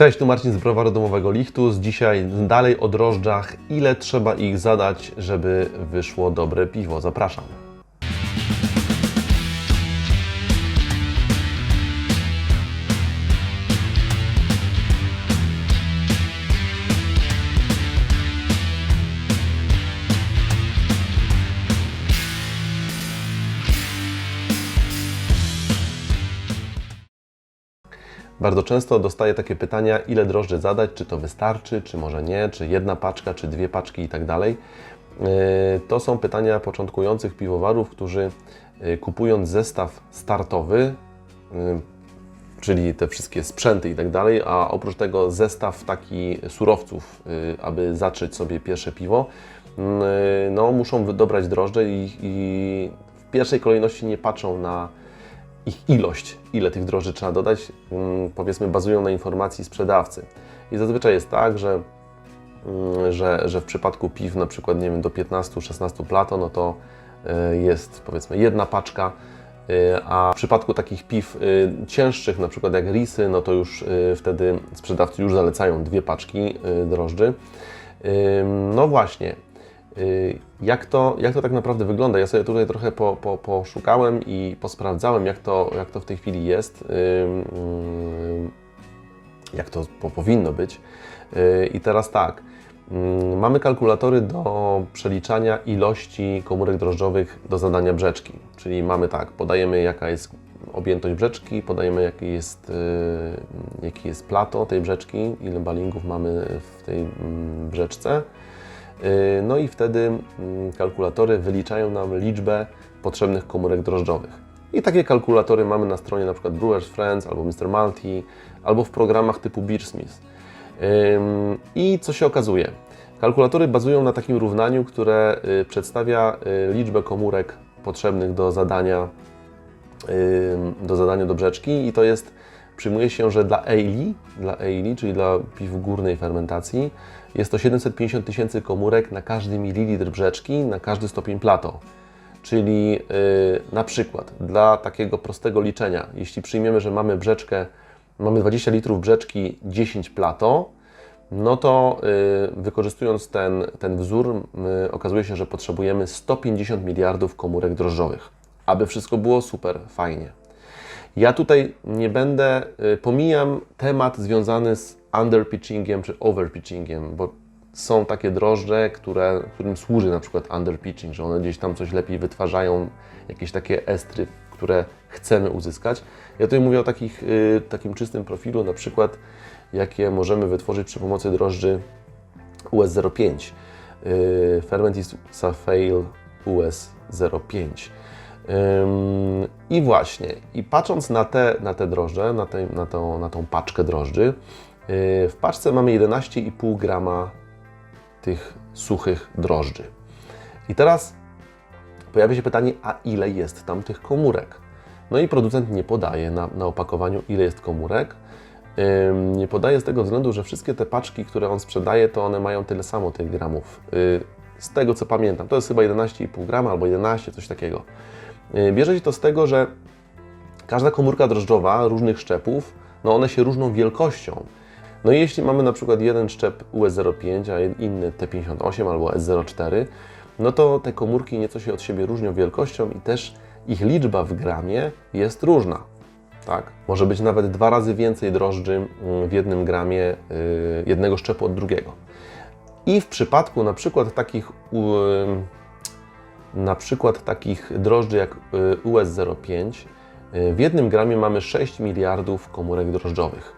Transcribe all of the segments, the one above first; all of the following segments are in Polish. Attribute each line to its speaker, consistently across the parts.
Speaker 1: Cześć, tu Marcin z Browaru Domowego Lichtus. Dzisiaj dalej o drożdżach. Ile trzeba ich zadać, żeby wyszło dobre piwo? Zapraszam. Bardzo często dostaję takie pytania, ile drożdży zadać, czy to wystarczy, czy może nie, czy jedna paczka, czy dwie paczki i tak dalej. Yy, To są pytania początkujących piwowarów, którzy yy, kupując zestaw startowy, yy, czyli te wszystkie sprzęty i tak dalej, a oprócz tego zestaw taki surowców, aby zacząć sobie pierwsze piwo, yy, no muszą dobrać drożdże i, i w pierwszej kolejności nie patrzą na ich ilość, ile tych drożdży trzeba dodać, mm, powiedzmy bazują na informacji sprzedawcy. I zazwyczaj jest tak, że, mm, że, że w przypadku piw na przykład nie wiem, do 15-16 plato, no to y, jest powiedzmy jedna paczka, y, a w przypadku takich piw y, cięższych, na przykład jak risy, no to już wtedy sprzedawcy już zalecają dwie paczki drożdży. No właśnie, Jak to, jak to tak naprawdę wygląda? Ja sobie tutaj trochę po, po, poszukałem i posprawdzałem, jak to, jak to w tej chwili jest, jak to po, powinno być. Y, I teraz tak, mamy kalkulatory do przeliczania ilości komórek drożdżowych do zadania brzeczki. Czyli mamy tak, podajemy jaka jest objętość brzeczki, podajemy jaki jest, y, jaki jest plato tej brzeczki, ile balingów mamy w tej mm, brzeczce. Yy, No i wtedy mm, kalkulatory wyliczają nam liczbę potrzebnych komórek drożdżowych. I takie kalkulatory mamy na stronie np. Brewers Friends albo Mr. Multi, albo w programach typu Beersmith. I co się okazuje? Kalkulatory bazują na takim równaniu, które y, przedstawia y, liczbę komórek potrzebnych do zadania, do zadania do brzeczki i to jest, przyjmuje się, że dla ale, dla ale, czyli dla piw górnej fermentacji, jest to 750 tysięcy komórek na każdy mililitr brzeczki, na każdy stopień plato. Czyli yy, na przykład dla takiego prostego liczenia, jeśli przyjmiemy, że mamy brzeczkę, mamy 20 litrów brzeczki 10 plato, no to yy, wykorzystując ten, ten wzór, yy, okazuje się, że potrzebujemy 150 miliardów komórek drożdżowych, aby wszystko było super, fajnie. Ja tutaj nie będę, y, pomijam temat związany z underpitchingiem czy overpitchingiem, bo są takie drożdże, które, którym służy na przykład underpitching, że one gdzieś tam coś lepiej wytwarzają, jakieś takie estry, które chcemy uzyskać. Ja tutaj mówię o takich, y, takim czystym profilu, na przykład jakie możemy wytworzyć przy pomocy drożdży US05. y, Ferment is Safail US05. I właśnie, i patrząc na te, na te drożdże, na, te, na, tą, na tą paczkę drożdży, yy, w paczce mamy 11,5 grama tych suchych drożdży. I teraz pojawia się pytanie, a ile jest tam tych komórek? No i producent nie podaje na, na opakowaniu, ile jest komórek. Nie podaje z tego względu, że wszystkie te paczki, które on sprzedaje, to one mają tyle samo tych gramów. Yy, Z tego co pamiętam, to jest chyba 11,5 grama albo 11, coś takiego. Yy, Bierze się to z tego, że każda komórka drożdżowa różnych szczepów, no one się różną wielkością. No i jeśli mamy na przykład jeden szczep US05, a inny T58 albo S04, no to te komórki nieco się od siebie różnią wielkością i też ich liczba w gramie jest różna. Tak? Może być nawet dwa razy więcej drożdży mm, w jednym gramie yy, jednego szczepu od drugiego. I w przypadku na przykład takich na przykład takich drożdży jak y, US05, y, w jednym gramie mamy 6 miliardów komórek drożdżowych.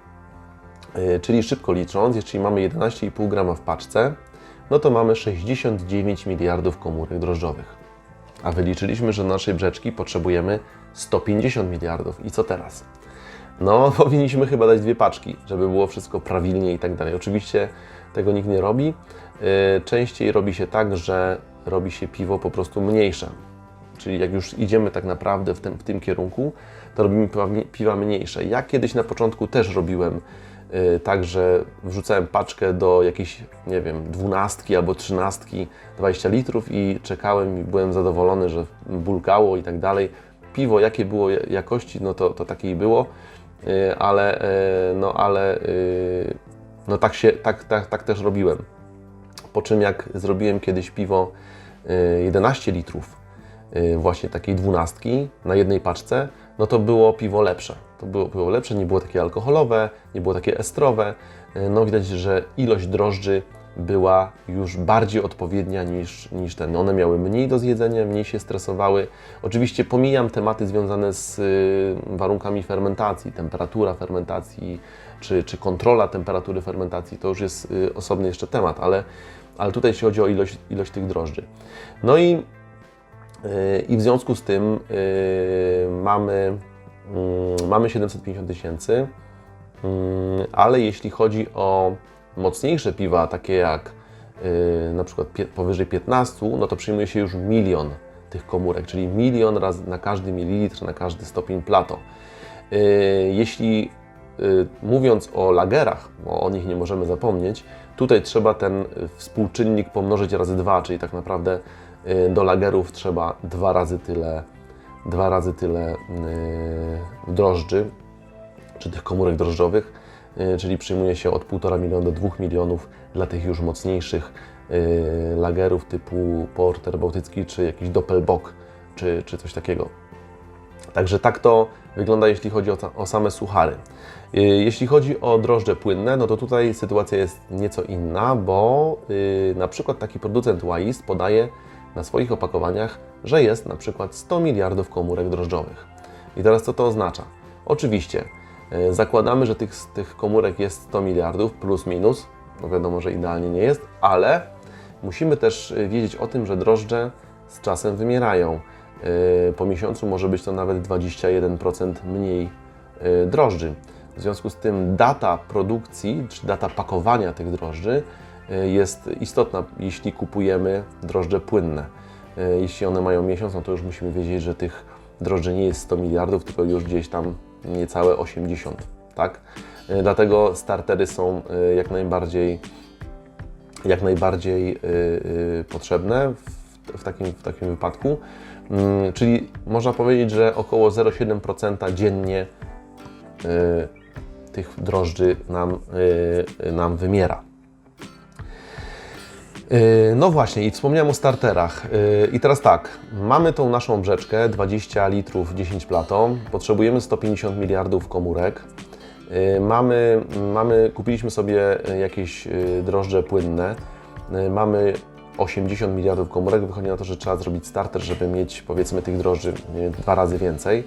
Speaker 1: Y, Czyli szybko licząc, jeśli mamy 11,5 grama w paczce, no to mamy 69 miliardów komórek drożdżowych. A wyliczyliśmy, że do naszej brzeczki potrzebujemy 150 miliardów. I co teraz? No, powinniśmy chyba dać dwie paczki, żeby było wszystko prawilnie i tak dalej. Oczywiście tego nikt nie robi. Yy, Częściej robi się tak, że robi się piwo po prostu mniejsze. Czyli jak już idziemy tak naprawdę w tym, w tym kierunku, to robimy piwa, mniejsze. Ja kiedyś na początku też robiłem yy, tak, że wrzucałem paczkę do jakiejś, nie wiem, dwunastki albo trzynastki, 20 litrów i czekałem i byłem zadowolony, że bulkało i tak dalej. Piwo jakie było jakości, no to, to takie i było. y, ale, y, no, ale y, no, tak, się, tak, tak, tak też robiłem. Po czym jak zrobiłem kiedyś piwo y, 11 litrów, y, właśnie takiej dwunastki na jednej paczce, no to było piwo lepsze. To było piwo lepsze, nie było takie alkoholowe, nie było takie estrowe. Y, No widać, że ilość drożdży była już bardziej odpowiednia niż, niż ten. One miały mniej do zjedzenia, mniej się stresowały. Oczywiście pomijam tematy związane z y, warunkami fermentacji, temperatura fermentacji, czy, czy kontrola temperatury fermentacji. To już jest y, osobny jeszcze temat, ale, ale tutaj jeśli chodzi o ilość, ilość tych drożdży. No i, y, i w związku z tym y, mamy, mm, mamy 750 tysięcy, Mm, ale jeśli chodzi o mocniejsze piwa, takie jak y, na przykład powyżej 15, no to przyjmuje się już milion tych komórek, czyli milion razy na każdy mililitr, na każdy stopień plato. Jeśli mówiąc o lagerach, bo o nich nie możemy zapomnieć, tutaj trzeba ten współczynnik pomnożyć razy dwa, czyli tak naprawdę y, do lagerów trzeba dwa razy tyle, dwa razy tyle y, drożdży, czy tych komórek drożdżowych, y, czyli przyjmuje się od 1,5 miliona do 2 milionów dla tych już mocniejszych y, lagerów typu Porter Bałtycki, czy jakiś Doppelbock, czy, czy coś takiego. Także tak to wygląda, jeśli chodzi o, o same suchary. Y, Jeśli chodzi o drożdże płynne, no to tutaj sytuacja jest nieco inna, bo y, na przykład taki producent Wise podaje na swoich opakowaniach, że jest na przykład 100 miliardów komórek drożdżowych. I teraz co to oznacza? Oczywiście y, zakładamy, że tych, tych komórek jest 100 miliardów plus minus, no wiadomo, że idealnie nie jest, ale musimy też y, wiedzieć o tym, że drożdże z czasem wymierają. Y, Po miesiącu może być to nawet 21% mniej y, drożdży. W związku z tym data produkcji czy data pakowania tych drożdży y, jest istotna, jeśli kupujemy drożdże płynne. Jeśli one mają miesiąc, no to już musimy wiedzieć, że tych drożdży nie jest 100 miliardów, tylko już gdzieś tam niecałe 80, tak? Dlatego startery są jak najbardziej jak najbardziej potrzebne w, w, takim, w takim wypadku. Mm, czyli można powiedzieć, że około 0,7% dziennie y, tych drożdży nam, y, nam wymiera. Y, No właśnie, i wspomniałem o starterach. I teraz tak, mamy tą naszą brzeczkę 20 litrów 10 plato, potrzebujemy 150 miliardów komórek. Mamy, mamy, kupiliśmy sobie jakieś drożdże płynne. Mamy 80 miliardów komórek. Wychodzi na to, że trzeba zrobić starter, żeby mieć powiedzmy tych drożdży dwa razy więcej.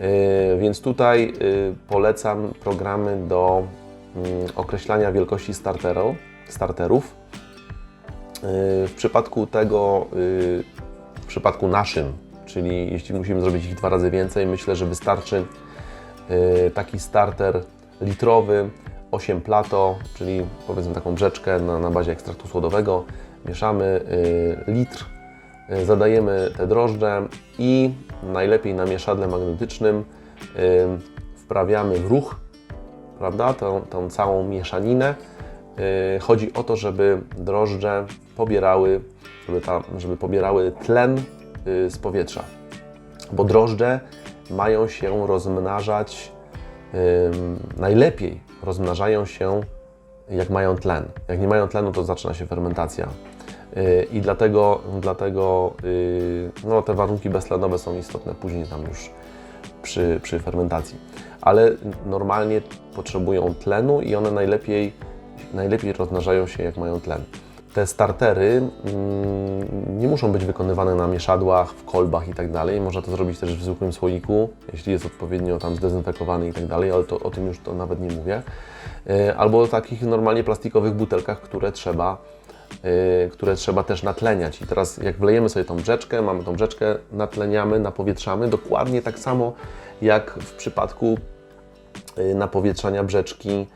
Speaker 1: Y, Więc tutaj y, polecam programy do mm, określania wielkości starterów. Y, W przypadku tego, w przypadku naszym, czyli jeśli musimy zrobić ich dwa razy więcej, myślę, że wystarczy taki starter litrowy, 8 plato, czyli powiedzmy taką brzeczkę na, na bazie ekstraktu słodowego. Mieszamy y, litr, y, zadajemy te drożdże i najlepiej na mieszadle magnetycznym y, wprawiamy w ruch, prawda, tą, tą całą mieszaninę. Chodzi o to, żeby drożdże pobierały, żeby, ta, żeby pobierały tlen z powietrza, bo drożdże mają się rozmnażać najlepiej rozmnażają się jak mają tlen. Jak nie mają tlenu, to zaczyna się fermentacja. Yy, I dlatego, dlatego yy, no, te warunki beztlenowe są istotne później tam już przy, przy fermentacji. Ale normalnie potrzebują tlenu i one najlepiej, najlepiej rozmnażają się jak mają tlen. Te startery mm, nie muszą być wykonywane na mieszadłach, w kolbach i tak dalej. Można to zrobić też w zwykłym słoiku, jeśli jest odpowiednio tam zdezynfekowany i tak dalej, ale to, o tym już to nawet nie mówię. Yy, Albo takich normalnie plastikowych butelkach, które trzeba, które trzeba też natleniać. I teraz jak wlejemy sobie tą brzeczkę, mamy tą brzeczkę, natleniamy, napowietrzamy, dokładnie tak samo jak w przypadku yy, napowietrzania brzeczki yy,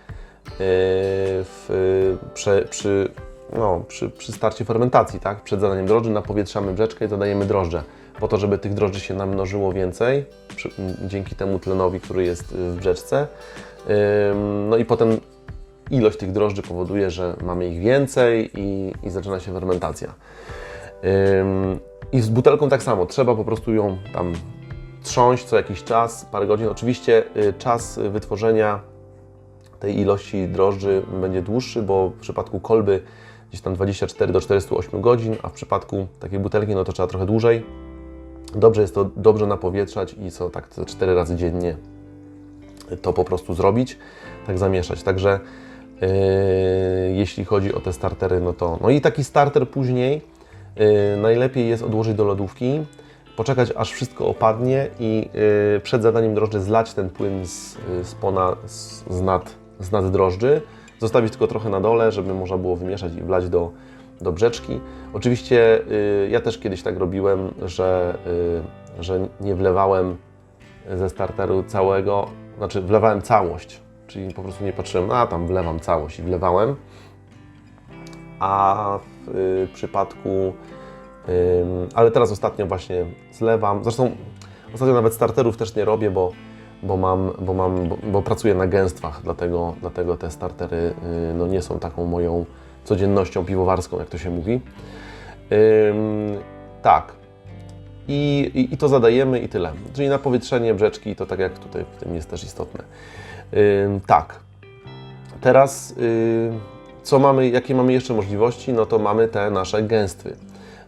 Speaker 1: w, przy, przy, no, przy, przy starcie fermentacji, tak? Przed zadaniem drożdży napowietrzamy brzeczkę i dodajemy drożdże, po to, żeby tych drożdży się namnożyło więcej, przy, dzięki temu tlenowi, który jest w brzeczce. No i potem ilość tych drożdży powoduje, że mamy ich więcej i, i zaczyna się fermentacja. Ym, I z butelką tak samo, trzeba po prostu ją tam trząść co jakiś czas, parę godzin. Oczywiście y, czas wytworzenia tej ilości drożdży będzie dłuższy, bo w przypadku kolby gdzieś tam 24 do 48 godzin, a w przypadku takiej butelki no to trzeba trochę dłużej. Dobrze jest to dobrze napowietrzać i co tak 4 razy dziennie to po prostu zrobić, tak zamieszać. Także jeśli chodzi o te startery, no to no i taki starter później yy, najlepiej jest odłożyć do lodówki, poczekać aż wszystko opadnie i yy, przed zadaniem drożdży zlać ten płyn z, z pona, z, z, nad, z nad drożdży, zostawić tylko trochę na dole, żeby można było wymieszać i wlać do, do brzeczki. Oczywiście ja też kiedyś tak robiłem, że, że nie wlewałem ze starteru całego, znaczy wlewałem całość, czyli po prostu nie patrzyłem, a tam wlewam całość i wlewałem. A w y, przypadku, ale teraz ostatnio właśnie zlewam, zresztą ostatnio nawet starterów też nie robię, bo, bo, mam, bo, mam, bo, bo pracuję na gęstwach, dlatego, dlatego te startery no, nie są taką moją codziennością piwowarską, jak to się mówi. tak. I, i, I, to zadajemy i tyle. Czyli na powietrzenie brzeczki to tak jak tutaj w tym jest też istotne. Tak. Teraz co mamy, jakie mamy jeszcze możliwości? No to mamy te nasze gęstwy.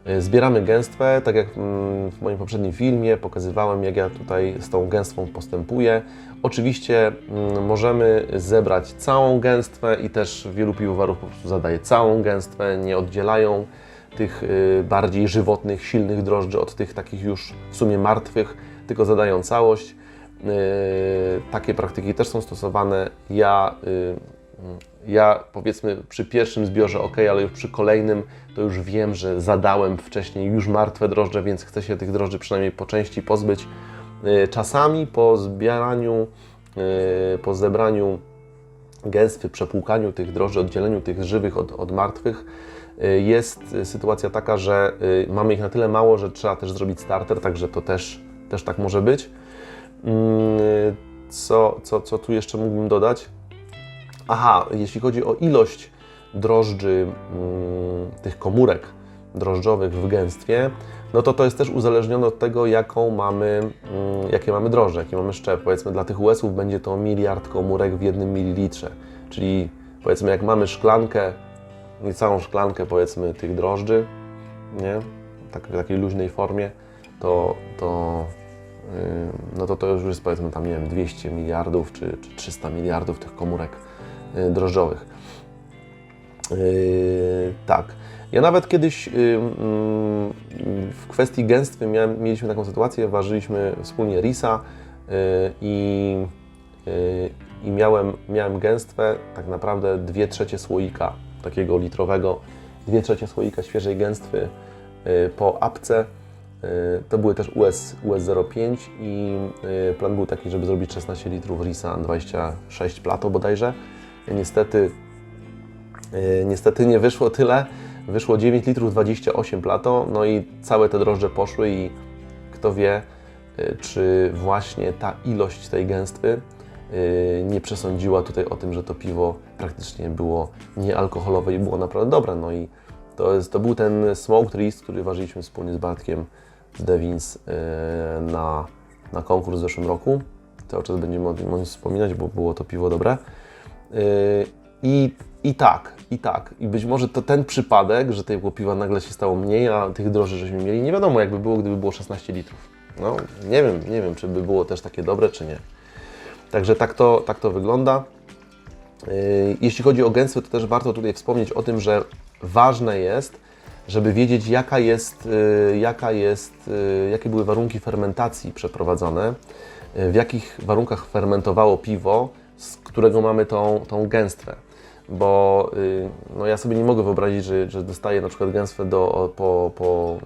Speaker 1: Y, zbieramy gęstwę, tak jak mm, w moim poprzednim filmie pokazywałem, jak ja tutaj z tą gęstwą postępuję. Oczywiście mm, możemy zebrać całą gęstwę i też wielu piwowarów po prostu zadaje całą gęstwę, nie oddzielają tych y, bardziej żywotnych, silnych drożdży od tych takich już w sumie martwych, tylko zadają całość. Y, takie praktyki też są stosowane. Ja ja powiedzmy przy pierwszym zbiorze ok, ale już przy kolejnym to już wiem, że zadałem wcześniej już martwe drożdże, więc chcę się tych drożdży przynajmniej po części pozbyć. Y, czasami po zbieraniu, y, po zebraniu gęstwy, przepłukaniu tych drożdży, oddzieleniu tych żywych od, od martwych, y, jest sytuacja taka, że mamy ich na tyle mało, że trzeba też zrobić starter, także to też, też tak może być. Mm, co, co, co tu jeszcze mógłbym dodać? Aha, jeśli chodzi o ilość drożdży, mm, tych komórek drożdżowych w gęstwie, no to to jest też uzależnione od tego, jaką mamy, mm, jakie mamy drożdże, jaki mamy szczep. Powiedzmy dla tych US-ów będzie to miliard komórek w jednym mililitrze, czyli powiedzmy jak mamy szklankę, niecałą szklankę powiedzmy tych drożdży, nie? Tak, w takiej luźnej formie, to, to, no to to już jest powiedzmy tam, nie wiem, 200 miliardów czy, czy 300 miliardów tych komórek Y, drożdżowych. Yy, tak. Ja nawet kiedyś yy, w kwestii gęstwy miałem, mieliśmy taką sytuację, ważyliśmy wspólnie risa i, i miałem, miałem gęstwę tak naprawdę 2 trzecie słoika takiego litrowego, 2 trzecie słoika świeżej gęstwy po apce. To były też US, US 05 i plan był taki, żeby zrobić 16 litrów risa, 26 plato bodajże. Niestety, e, niestety nie wyszło tyle. Wyszło 9 litrów 28 plato, no i całe te drożdże poszły i kto wie, czy właśnie ta ilość tej gęstwy nie przesądziła tutaj o tym, że to piwo praktycznie było niealkoholowe i było naprawdę dobre. No i to, jest, to był ten Smoked List, który ważyliśmy wspólnie z Bartkiem Devins na, na konkurs w zeszłym roku. Cały czas będziemy o tym wspominać, bo było to piwo dobre. Yy, I, I tak, i tak. I być może to ten przypadek, że tego piwa nagle się stało mniej, a tych droży żeśmy mieli, nie wiadomo jakby było, gdyby było 16 litrów. No, nie wiem, nie wiem, czy by było też takie dobre, czy nie. Także tak to, tak to wygląda. Yy, jeśli chodzi o gęstwę, to też warto tutaj wspomnieć o tym, że ważne jest, żeby wiedzieć, jaka jest, yy, jaka jest, jakie były warunki fermentacji przeprowadzone, w jakich warunkach fermentowało piwo, z którego mamy tą, tą gęstwę. Bo y, no ja sobie nie mogę wyobrazić, że, że dostaję na przykład gęstwę do, po, po,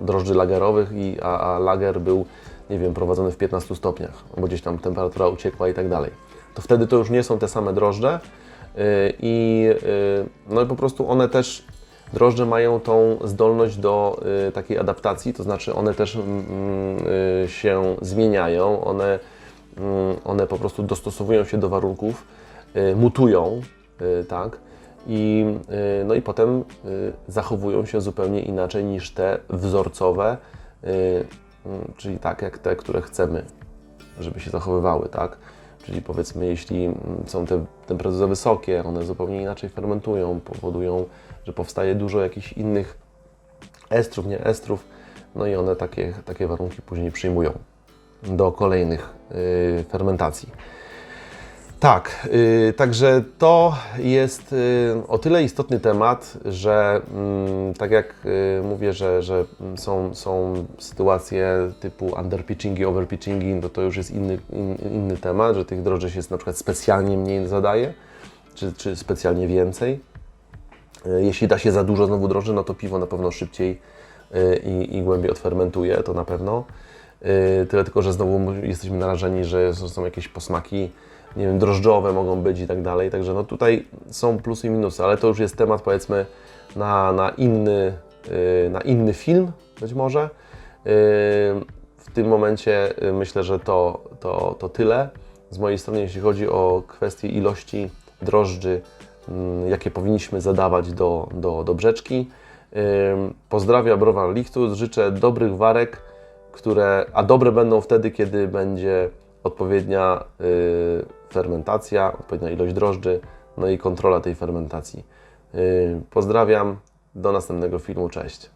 Speaker 1: drożdży lagerowych, i, a, a lager był, nie wiem, prowadzony w 15 stopniach, bo gdzieś tam temperatura uciekła i tak dalej. To wtedy to już nie są te same drożdże y, i y, no i po prostu one też Drożdże mają tą zdolność do y, takiej adaptacji, to znaczy one też y, y, się zmieniają, one Mm, one po prostu dostosowują się do warunków, y, mutują, tak? I, no i potem zachowują się zupełnie inaczej niż te wzorcowe, mm, czyli tak jak te, które chcemy, żeby się zachowywały, tak? Czyli powiedzmy, jeśli mm, są te temperatury wysokie, one zupełnie inaczej fermentują, powodują, że powstaje dużo jakichś innych estrów, nie estrów, no i one takie, takie warunki później przyjmują do kolejnych y, fermentacji. Tak, y, także to jest y, o tyle istotny temat, że mm, tak jak y, mówię, że, że są, są sytuacje typu underpitchingi, overpitchingi, no to już jest inny, in, inny temat, że tych droży się na przykład specjalnie mniej zadaje, czy, czy specjalnie więcej. Y, Jeśli da się za dużo znowu droży, no to piwo na pewno szybciej y, i, i głębiej odfermentuje, to na pewno. Y, Tyle tylko, że znowu jesteśmy narażeni, że są- jakieś posmaki, nie wiem, drożdżowe mogą być i tak dalej. Także no tutaj są plusy i minusy, ale to już jest temat powiedzmy na, na, inny, na inny film być może. W tym momencie myślę, że to, to, to tyle z mojej strony, jeśli chodzi o kwestię ilości drożdży, jakie powinniśmy zadawać do, do, do brzeczki. Pozdrawiam Browar Lichtus, życzę dobrych warek, które, a dobre będą wtedy, kiedy będzie odpowiednia y, fermentacja, odpowiednia ilość drożdży, no i kontrola tej fermentacji. Pozdrawiam, do następnego filmu, cześć.